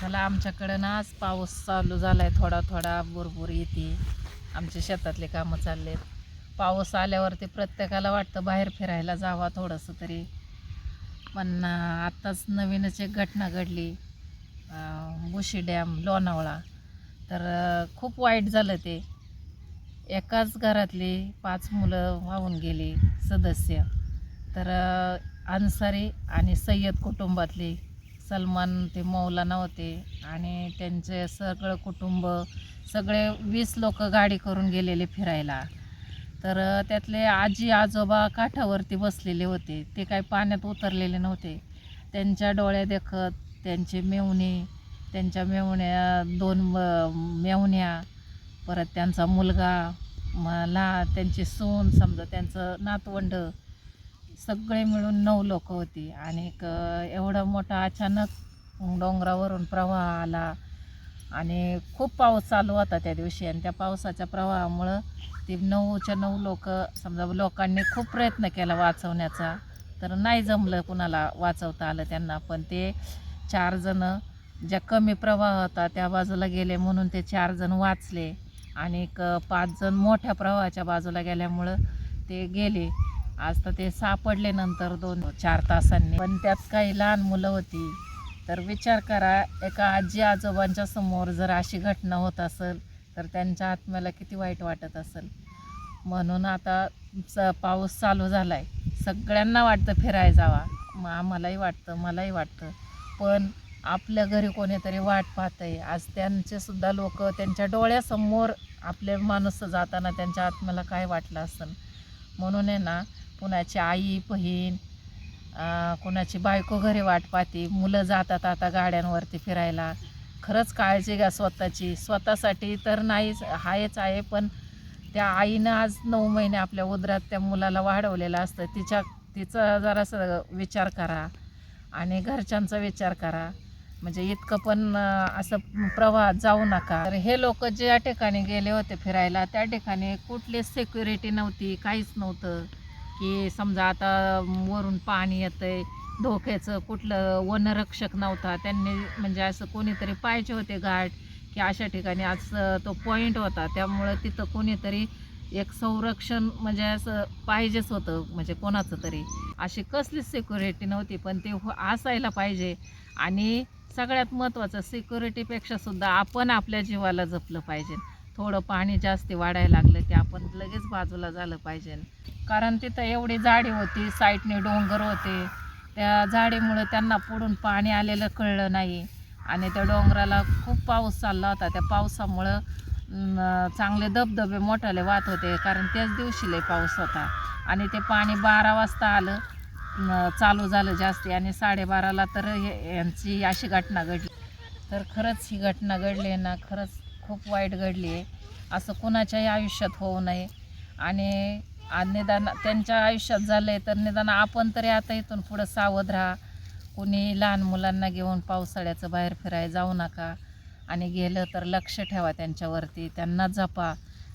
चला आमच्याकडं ना आज पाऊस चालू झाला आहे थोडा थोडा भरपूर येते. आमच्या शेतातले कामं चाललेत. पाऊस आल्यावरती प्रत्येकाला वाटतं बाहेर फिरायला जावा थोडंसं तरी. पण आत्ताच नवीनच एक घटना घडली. बुशी डॅम लोणावळा. तर खूप वाईट झालं ते. एकाच घरातली पाच मुलं वाहून गेली सदस्य. तर अन्सारी आणि सय्यद कुटुंबातली सलमान ते मौलाना होते आणि त्यांचे सगळं कुटुंब सगळे वीस लोक गाडी करून गेलेले फिरायला. तर त्यातले आजी आजोबा काठावरती बसलेले होते. ते काही पाण्यात उतरलेले नव्हते. त्यांच्या डोळ्या देखत त्यांचे मेवणे त्यांच्या मेवण्या दोन म- मेवण्या परत त्यांचा मुलगा मला त्यांची सून समजा त्यांचं नातवंड सगळे मिळून नऊ लोक होती आणि एवढा मोठा अचानक डोंगरावरून प्रवाह आला आणि खूप पाऊस चालू होता त्या दिवशी आणि त्या पावसाच्या प्रवाहामुळं ती नऊच्या नऊ लोक समजा लोकांनी खूप प्रयत्न केला वाचवण्याचा तर नाही जमलं कुणाला वाचवता आलं त्यांना. पण ते चार जण ज्या कमी प्रवाह होता त्या बाजूला गेले म्हणून ते चार जण वाचले आणि पाच जण मोठ्या प्रवाहाच्या बाजूला गेल्यामुळं ते गेले. आज तर ते सापडले नंतर दोन चार तासांनी. पण त्यात काही लहान मुलं होती. तर विचार करा एका आजी आजोबांच्या समोर जर अशी घटना होत असेल तर त्यांच्या आत्म्याला किती वाईट वाटत असेल. म्हणून आता च पाऊस चालू झाला आहे सगळ्यांना वाटतं फिरायला जावा. मग आम्हालाही वाटतं मलाही वाटतं. पण आपल्या घरी कोणीतरी वाट पाहत आहे आज त्यांचेसुद्धा लोक त्यांच्या डोळ्यासमोर आपले माणूस जाताना त्यांच्या आत्म्याला काय वाटलं असेल? म्हणून आहे ना कुणाची आई बहीण कुणाची बायको घरी वाट पाहते मुलं जातात आता गाड्यांवरती फिरायला. खरंच काळजी घ्या स्वतःची. स्वतःसाठी तर नाहीच आहेच आहे पण त्या आईनं आज नऊ महिने आपल्या उदरात त्या मुलाला वाढवलेलं असतं. तिच्या तिचा जरासं विचार करा आणि घरच्यांचा विचार करा. म्हणजे इतकं पण असं प्रवाहात जाऊ नका. तर हे लोक ज्या ठिकाणी गेले होते फिरायला त्या ठिकाणी कुठलीच सिक्युरिटी नव्हती काहीच नव्हतं. की समजा आता वरून पाणी येतंय धोक्याचं कुठलं वनरक्षक नव्हता त्यांनी म्हणजे असं कोणीतरी पाहिजे होते घाट की अशा ठिकाणी आज तो पॉईंट होता. त्यामुळं तिथं कोणीतरी एक संरक्षण म्हणजे असं पाहिजेच होतं म्हणजे कोणाचं तरी. अशी कसलीच सिक्युरिटी नव्हती पण ते हो असायला पाहिजे. आणि सगळ्यात महत्त्वाचं सिक्युरिटीपेक्षा सुद्धा आपण आपल्या जीवाला जपलं पाहिजे. थोडं पाणी जास्ती वाढायला लागलं ते आपण लगेच बाजूला झालं पाहिजे. कारण तिथं एवढी झाडी होती साईडने डोंगर होते. त्या झाडीमुळं त्यांना पुढून पाणी आलेलं कळलं नाही. आणि त्या डोंगराला खूप पाऊस चालला होता. त्या पावसामुळं चांगले धबधबे मोठाले वाहत होते. कारण त्याच दिवशी लय पाऊस होता. आणि ते पाणी बारा वाजता आलं चालू झालं जास्ती. आणि साडेबाराला तर हे यांची अशी घटना घडली. तर खरंच ही घटना घडली आहे ना खरंच खूप वाईट घडली आहे. असं कुणाच्याही आयुष्यात होऊ नये. आणि निदान त्यांच्या आयुष्यात झालं आहे तर निदान आपण तरी आता इथून पुढं सावध राहा. कुणी लहान मुलांना घेऊन पावसाळ्याचं बाहेर फिरायला जाऊ नका. आणि गेलं तर लक्ष ठेवा त्यांच्यावरती. त्यांना जपा.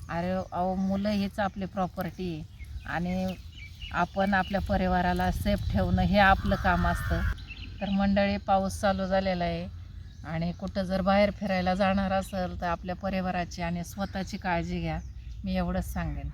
अरे अहो मुलं हीच आपली प्रॉपर्टी आणि आपण आपल्या परिवाराला सेफ ठेवणं हे आपलं काम असतं. तर मंडळी पाऊस चालू झालेला आहे. आणि कुठं जर बाहेर फिरायला जाणार असेल तर आपल्या परिवाराची आणि स्वतःची काळजी घ्या. मी एवढंच सांगेन.